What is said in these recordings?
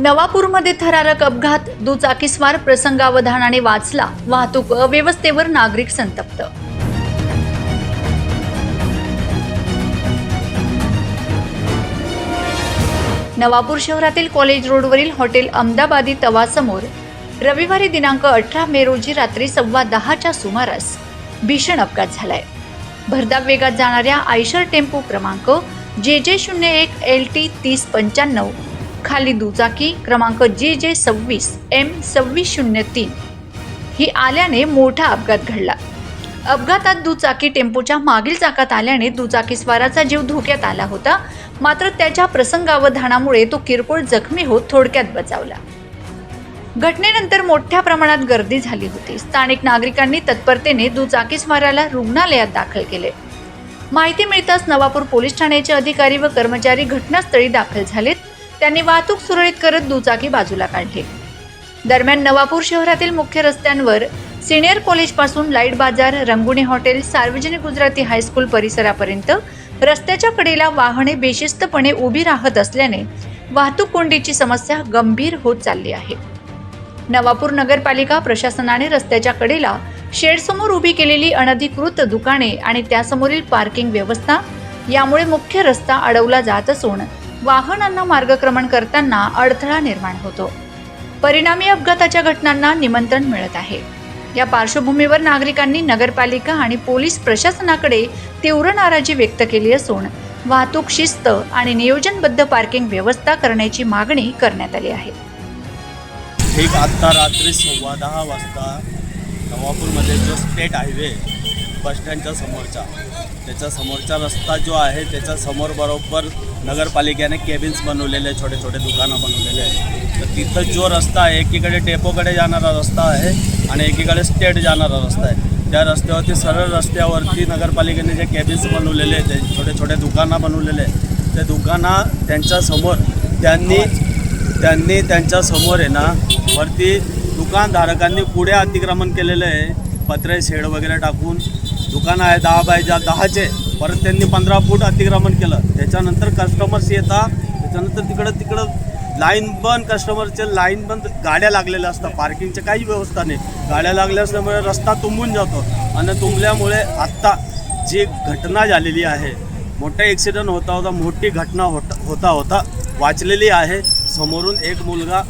नवापूरमध्ये थरारक अपघात दुचाकीस्वार प्रसंगावधानाने वाचला वाहतूक अव्यवस्थेवर नागरिक संतप्त. नवापूर शहरातील कॉलेज रोडवरील हॉटेल अहमदाबादी तवासमोर रविवारी दिनांक अठरा मे रोजी रात्री सव्वा दहाच्या सुमारास भीषण अपघात झालाय. भरधाव वेगात जाणाऱ्या आयशर टेम्पो क्रमांक जे जे शून्य एक एल टी तीस पंच्याण्णव खाली दुचाकी क्रमांक जे जे सव्वीस एम सव्वीस शून्य तीन. ही आल्याने मोठा अपघात घडला. अपघातात दुचाकी टेम्पोच्या मागील चाकात आल्याने दुचाकीस्वाराचा जीव धोक्यात आला होता. मात्र त्याच्या प्रसंगावधानामुळे तो किरकोळ जखमी होत थोडक्यात बचावला. घटनेनंतर मोठ्या प्रमाणात गर्दी झाली होती. स्थानिक नागरिकांनी तत्परतेने दुचाकीस्वाराला रुग्णालयात दाखल केले. माहिती मिळताच नवापूर पोलीस ठाण्याचे अधिकारी व कर्मचारी घटनास्थळी दाखल झालेत. त्यांनी वाहतूक सुरळीत करत दुचाकी बाजूला काढली. दरम्यान नवापूर शहरातील मुख्य रस्त्यांवर सिनियर कॉलेजपासून लाइट बाजार रंगुणी हॉटेल सार्वजनिक गुजराती हायस्कूल परिसरापर्यंत रस्त्याच्या कडेला वाहने बेशिस्तपणे उभी राहत असल्याने वाहतूक कोंडीची समस्या गंभीर होत चालली आहे. नवापूर नगरपालिका प्रशासनाने रस्त्याच्या कडेला शेडसमोर उभी केलेली अनधिकृत दुकाने आणि त्यासमोरील पार्किंग व्यवस्था यामुळे मुख्य रस्ता अडवला जात असून वाहनांना मार्गक्रमण करताना अडथळा निर्माण होतो. परिणामी अपघाताच्या घटनांना निमंत्रण मिळत आहे. या पार्श्वभूमीवर नागरिकांनी नगरपालिका आणि पोलीस प्रशासनाकडे तीव्र नाराजी व्यक्त केली असून वाहतूक शिस्त आणि नियोजनबद्ध पार्किंग व्यवस्था करण्याची मागणी करण्यात आली आहे. ठीक आत्ता रात्री सव्वा दहा वाजता नवापूरमध्ये जो स्टेट हायवे बसस्टँडच्या समोरचा त्याच्या समोरचा रस्ता जो आहे त्याच्यासमोर बरोबर नगरपालिकेने केबिन्स बनवलेले छोटे छोटे दुकानं बनवलेले आहेत. तर तिथं जो रस्ता आहे एकीकडे टेपोकडे जाणारा रस्ता आहे आणि एकीकडे स्टेट जाणारा रस्ता आहे. त्या रस्त्यावरती सरळ रस्त्यावरती नगरपालिकेने जे केबिन्स बनवलेले आहेत ते छोटे छोटे दुकानं बनवलेले आहेत ते दुकानं त्यांच्यासमोर त्यांनी त्यांनी त्यांच्यासमोर आहे ना वरती दुकानधारकांनी पुढे अतिक्रमण केलेलं आहे. पत्रे शेड वगैरे टाकून दुकानं आहे दहा बाय ज्या दहाचे. परत त्यांनी पंधरा फूट अतिक्रमण केलं. त्याच्यानंतर कस्टमर्स येतात. त्याच्यानंतर तिकडं तिकडं लाईन बंद. कस्टमरचे लाईन बंद. गाड्या लागलेल्या असतात. पार्किंगच्या काही व्यवस्था नाही. गाड्या लागल्या असल्यामुळे रस्ता तुंबून जातो. आणि तुंबल्यामुळे आत्ता जी घटना झालेली आहे मोठा ॲक्सिडंट होता होता मोठी घटना होता होता होता वाचलेली आहे. समोरून एक मुलगा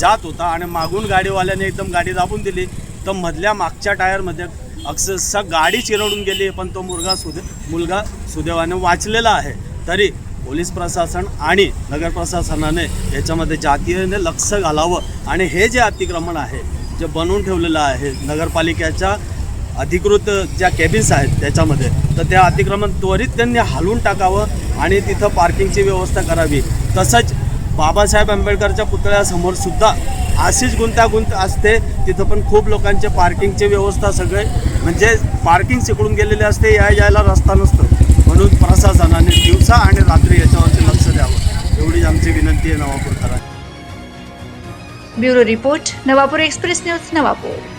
जात होता आणि मागून गाडीवाल्याने एकदम गाडी दाबून दिली. तर मधल्या मागच्या टायरमध्ये अक्षरशः गाडी चिरडून गेली पण तो मुलगा सुदे मुलगा सुदैवाने वाचलेला आहे. तरी पोलीस प्रशासन आणि नगर प्रशासनाने याच्यामध्ये जातीयने लक्ष घालावं. आणि हे जे अतिक्रमण आहे जे बनवून ठेवलेलं आहे नगरपालिकेच्या अधिकृत ज्या केबिन्स आहेत त्याच्यामध्ये तर त्या अतिक्रमण त्वरित त्यांनी हलवून टाकावं आणि तिथं पार्किंगची व्यवस्था करावी. तसंच बाबासाहेब आंबेडकरच्या पुतळ्यासमोर सुद्धा अशीच गुंतागुंत असते. तिथं पण खूप लोकांचे पार्किंगची व्यवस्था सगळे म्हणजे पार्किंग सिकडून गेलेले असते या यायला रस्ता नसतो. म्हणून प्रशासनाने दिवसा आणि रात्री याच्यावरती लक्ष द्यावं. एवढीच आमची विनंती आहे नवापूरकरांना. Bureau report Navapur express news Navapur.